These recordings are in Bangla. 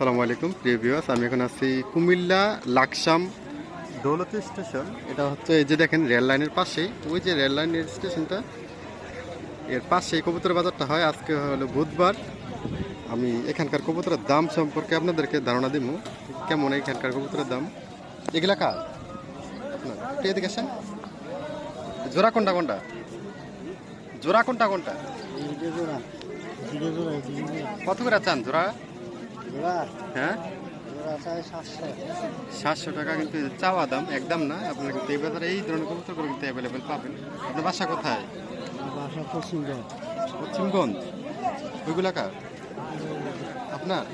আসসালামু আলাইকুম প্রিয় ভিউয়ার্স আমি এখন আছি কুমিল্লা লাকসাম দৌলতী স্টেশন। এটা হচ্ছে এই যে দেখেন রেল লাইনের পাশেই। ওই যে রেল লাইনের স্টেশনটা এর পাশেই কবুতর বাজারটা হয়। আজকে হলো বুধবার। আমি এখানকার কবুতরের দাম সম্পর্কে আপনাদেরকে ধারণা দিব। কেমন এখানকার কবুতরের দাম? এগুলা কার? আপনার এদিকে আসেন। জোড়া কোনটা কোনটা? জোড়া কোনটা কোনটা? কত করে চান জোড়া? হ্যাঁ? সাতশো। টাকা কিন্তু চাওয়া দাম একদম না? আপনার কিন্তু এই বাজারে এই ধরনের কবুতরগুলো কিন্তু অ্যাভেলেবেল পাবেন। আপনার বাসা কোথায়? পশ্চিমগঞ্জ। ওইগুলা কার? আপনার?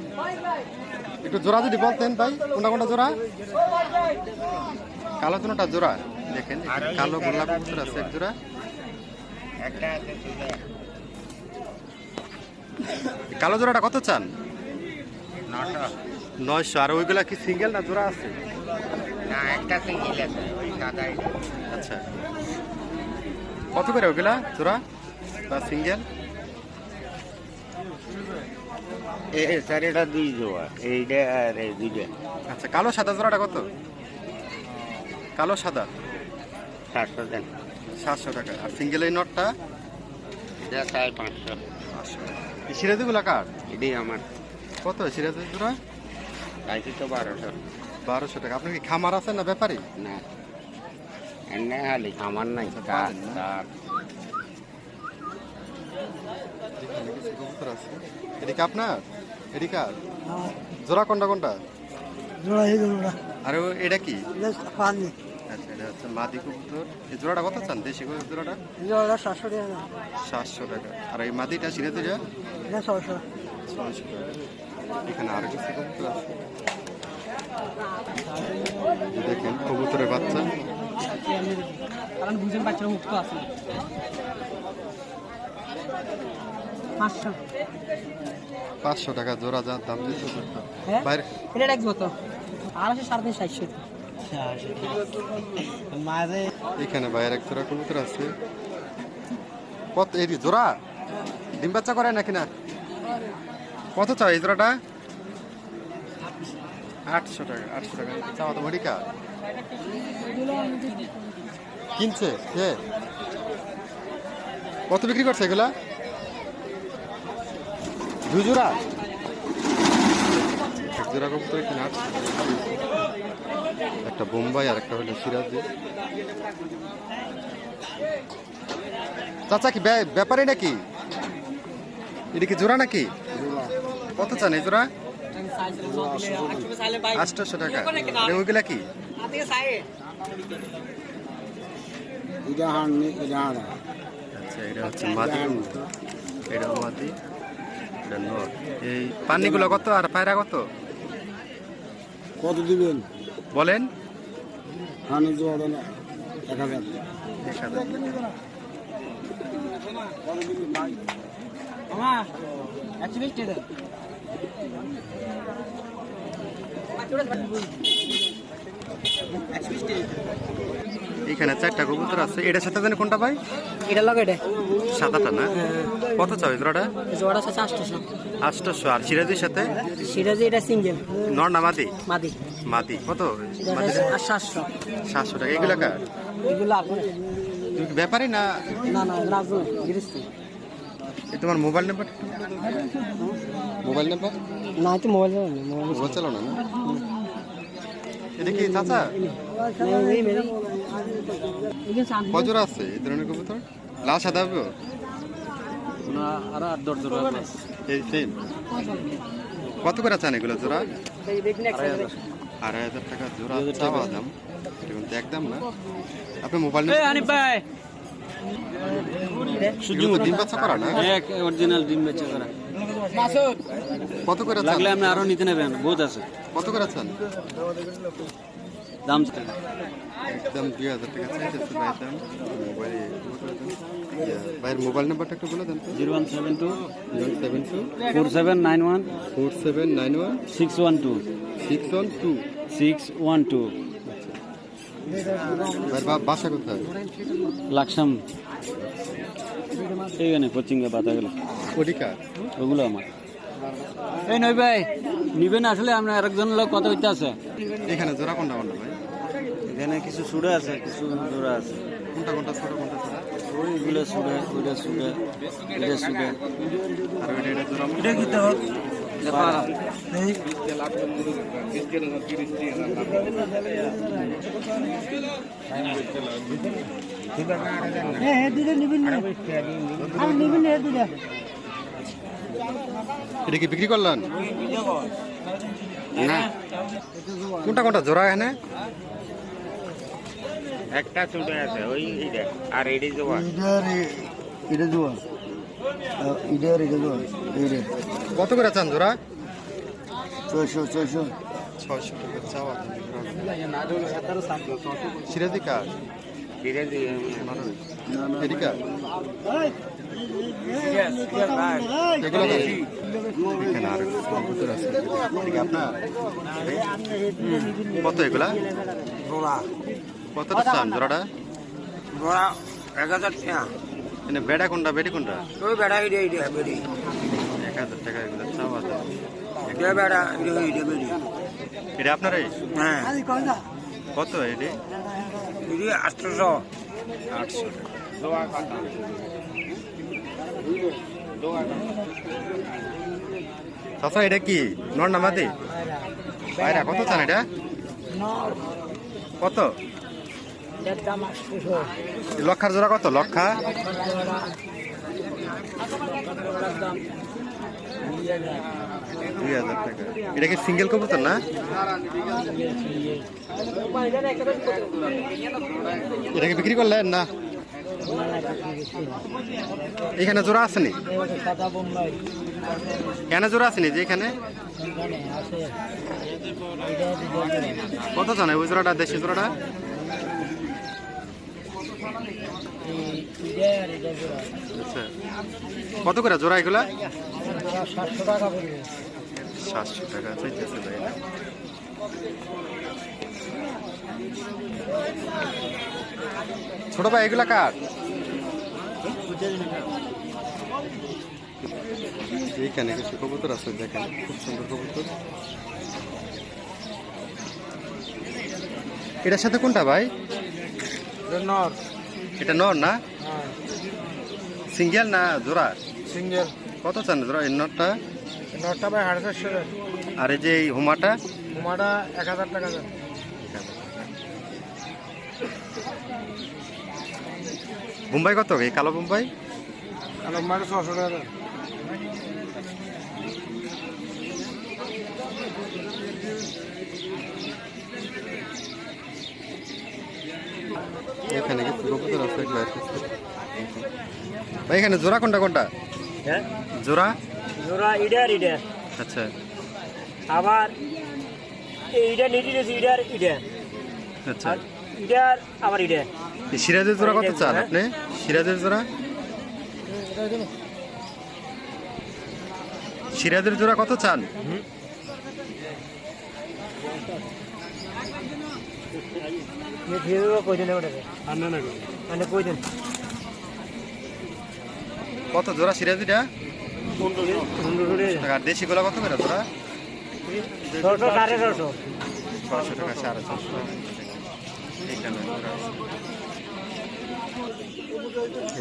একটু জোড়া যদি বলতেন ভাই কোনটা কোনটা জোড়া? কালো জোড়াটা জোড়া। দেখেন কালো গোল্লা কবুতর আছে এক জোড়া। কালো জোড়াটা কত চান? নয়শো। আর ওইগুলা কি সিঙ্গেল না জোড়া আছে? না একটা সিঙ্গেল আছে আচ্ছা। কত করে ওগুলা জোড়া? বা সিঙ্গেল এ স্যার এটা দুই জোড়া। এইটা আর এই দুইটা। আচ্ছা কালো সাদা জোড়াটা কত? কালো সাদা? সাতশো দেন সাতশো টাকা। আর সিঙ্গেল এই নটটা? এটা সাড়ে পাঁচশো। পাঁচশো সিরাজিগুলা কার? এটাই আমার। কত সিরাজি জোড়া? চাইছি তো বারোশো। বারোশো টাকা। আপনার কি খামার আছে না ব্যাপারী? না। এনে খালি আমার নাই আচ্ছা, কবুতর আছে। এদিকে আপনার? এদিকে জোড়া কোনটা কোনটা? জোড়া এই জোড়া। আর এটা কি? পানি আচ্ছা এটা হচ্ছে মাদি কবুতর। এই জোড়াটা কত চান দেশি কবুতর জোড়াটা? জোড়া সাতশো টাকা। সাতশো টাকা। আর এই মাদিটা সিরাজিটা এটা ছশো টাকা। এখানে আরও কিছু কবুতর আছে। দেখেন কবুতরের বাচ্চা। কারণ বুঝেন বাচ্চারা মুক্ত আছে পাঁচশো টাকা জোড়া যা দাম দিচ্ছে হ্যাঁ? বাইরে এটা সাড়ে তিন এখানে বাইরে এক জোড়া কবুতর আছে। কত এই জোড়া? ডিম বাচ্চা করে নাকি না? কত চাও এই জোড়াটা? আটশো টাকা আটশো টাকা। চাওয়া তো ভরিকা কিনছে? কে? কত বিক্রি করছে এগুলা? দুই জোড়া? এক জোড়া কবুতর আটশো একটা বোম্বাই আর একটা হলো সিরাজি। চাচা কি ব্যা- ব্যাপারী নাকি? এটা কি জোড়া নাকি? কত চান এই জোড়া? আটশোশো টাকা। ওইগুলা কি? এটা এটা আচ্ছা এটা হচ্ছে মাদি। এটা নর। এই পানিগুলো কত আর পায়রা কত? কত দিবেন? বলেন। এক হাজার। এক হাজার। একশো বিশ টাকা। এখানে চারটা কবুতর আছে। এটার সাথে জানি কোনটা ভাই এটা লাগে এটা। সাদাটা না? কত চাও জোড়াটা? জোড়া আছে আটশোশো আটশোশো আর সিরাজির সাথে? সিরাজি এটা সিঙ্গেল। নর না মাদি? মাদি। মাদি। কত? এটা সাতশো। সাতশো টাকা। এগুলো কার? এগুলো তুমি না? না না রাজু এই তোমার মোবাইল নাম্বার মোবাইল নাম্বার না তো মোবাইল মোবাইল মোবাইল চালাও না না? এটা কি চাচা? কজোড়া আছে এই ধরনের কবুতর? লাল সাদা হবে আর আট দশ জোড়া এই সেম কত করে চান এগুলো জোড়া? আড়াই হাজার টাকা জোড়া চাওয়া দাম। এটা কিন্তু একদম না। আপনি মোবাইল আনিফ তো ডিম বাচ্চা করা না? এক অরিজিনাল ডিম বেচে করা। কত করে লাগলে আপনি আরও নিতে নেবেন বহুত আছে। কত করে চান? দাম একদম দুই হাজার টাকা চাইতেছে ভাই দাম। মোবাইলে ভাইয়ের মোবাইল নাম্বারটা একটু বলে দেন zero one seven two seven two four seven nine one four seven nine one six one two six one two six one two বাসা কোথায়? লাকসাম। এইখানে কোচিংয়ে পাতা গেল। ওগুলো আমার। এই নই ভাই নিবেন আসলে আমরা আরেকজন লোক কথা হইতে আছে। এখানে জোড়া কোনটা কোনটা ভাই? এখানে কিছু সুরে আছে কিছু জোড়া আছে। কোনটা কোনটা ছোট কোনটা ছোট? ওইগুলো সুরে ওইটা সুরে এটা সুরে। আর ওইটা এটা জোড়া এটা কি তো? এটা কি বিক্রি করলেন? না। কোনটা কোনটা? জোড়া এখানে একটা ছোট আছে ওই আর এটি জোয়া এটা জোয়া ইডার এটা জোয়া এইটা কত করে চান জোড়া? ছয়শো ছয়শো। ছয়শো টাকা চাওয়া সিরাজি আপনার? কত এগুলা? কতটা চান জোড়াটা? জোড়া এক হাজার বেড়া কোনটা? বেডি কোনটা? ওই বেড়া। হাজার টাকা এগুলো চাওয়া দাম। এটা বেড়া ইডে ইডে বেড়ি। এটা আপনার এই হ্যাঁ। কত এটি? আটশোশো আটশো। চাচা এটা কি? নর নামাদি বাইরা কত চান এটা? কত? লক্ষার জোড়া কত? লক্ষা? দুই হাজার টাকা। এটা কি সিঙ্গেল কবুতর না? এটা কি বিক্রি করলেন না? এখানে জোড়া আসেনি কেন জোড়া আসেনি যে এখানে? কত জানে ওই জোড়াটা দেশি জোড়াটা? আচ্ছা। কত করে জোড়া এগুলা? সাতশো টাকা চাইতেছে ভাই। ছোট ভাই এগুলা কার? এইখানে কিছু কবুতর আছে দেখেন খুব সুন্দর কবুতর। এটার সাথে কোনটা ভাই? নর। এটা নর না? সিঙ্গেল না জোড়া? সিঙ্গেল। কত চান জোড়া এই নরটা নরটা ভাই সাড়ে চারশো আর এই যে এই হুমাটা? তোমারটা এক হাজার টাকা দেন। মুম্বাই কত? এই কালো মুম্বাই কালো মারে ছশো টাকা এখানে কবুতর আছে এগুলো আর ভাই এখানে জোড়া কোনটা কোনটা? জোড়া? জোড়া ইডার ইডার। আচ্ছা। আবার ইডার নিটিস ইডার ইডার। আচ্ছা। আর ইডার আবার এই সিরাজের জোড়া কত চান আপনি? সিরাজের জোড়া? সিরাজের জোড়া কত চান? কই দিন ওটাকে মানে কই দিন কত জোড়া সিরাজিটা আর দেশি গোলা কত করে জোড়া? ছশো সাড়ে ছশো ছশো টাকা সাড়ে ছশো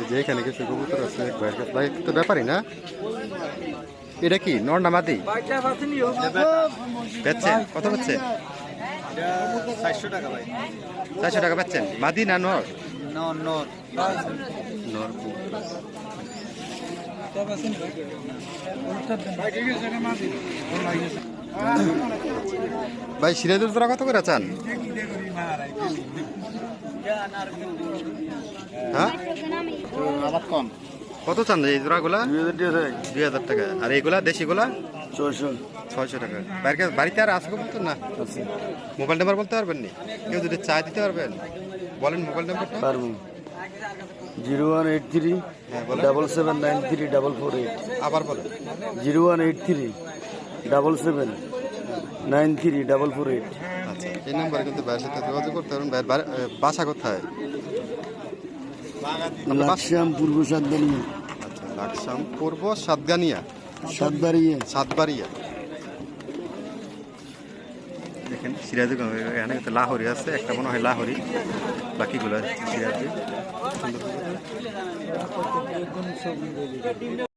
যে এখানে কিছু কবুতর আছে ভাই তো ব্যাপারই না? এটা কি নর না মাদি? বেচছেন? কত বেচছেন চারশো টাকা পাচ্ছেন মাদি না নর? নর। ভাই সিরাজের তোরা কত করে চান? হ্যাঁ? কত চান এই জোড়াগুলা? দুই হাজার টাকা। আর এইগুলা দেশিগুলা? ছয়শো। ছয়শো টাকা। কাছে- বাড়িতে আর আছে কবুতর না? মোবাইল নাম্বার বলতে পারবেন নি? কেউ যদি চা দিতে পারবেন? বলেন মোবাইল নাম্বারটা। পারব। Zero one eight three double seven nine three double four eight আবার বলেন zero one eight three double seven nine three double four eight আচ্ছা এই নাম্বারে কিন্তু ভাইয়ের সাথে যোগাযোগ করতে ভাইয়ের বাসা কোথায়? লাকসাম পূর্ব সাতবাড়িয়া আচ্ছা লাকসাম পূর্ব সাতগানিয়া। সাতবাড়িয়া। সাতবাড়িয়া। দেখেন সিরাজি এখানে লাহোরি আছে একটা মনে হয় লাহরি বাকিগুলো সিরাজি সুন্দর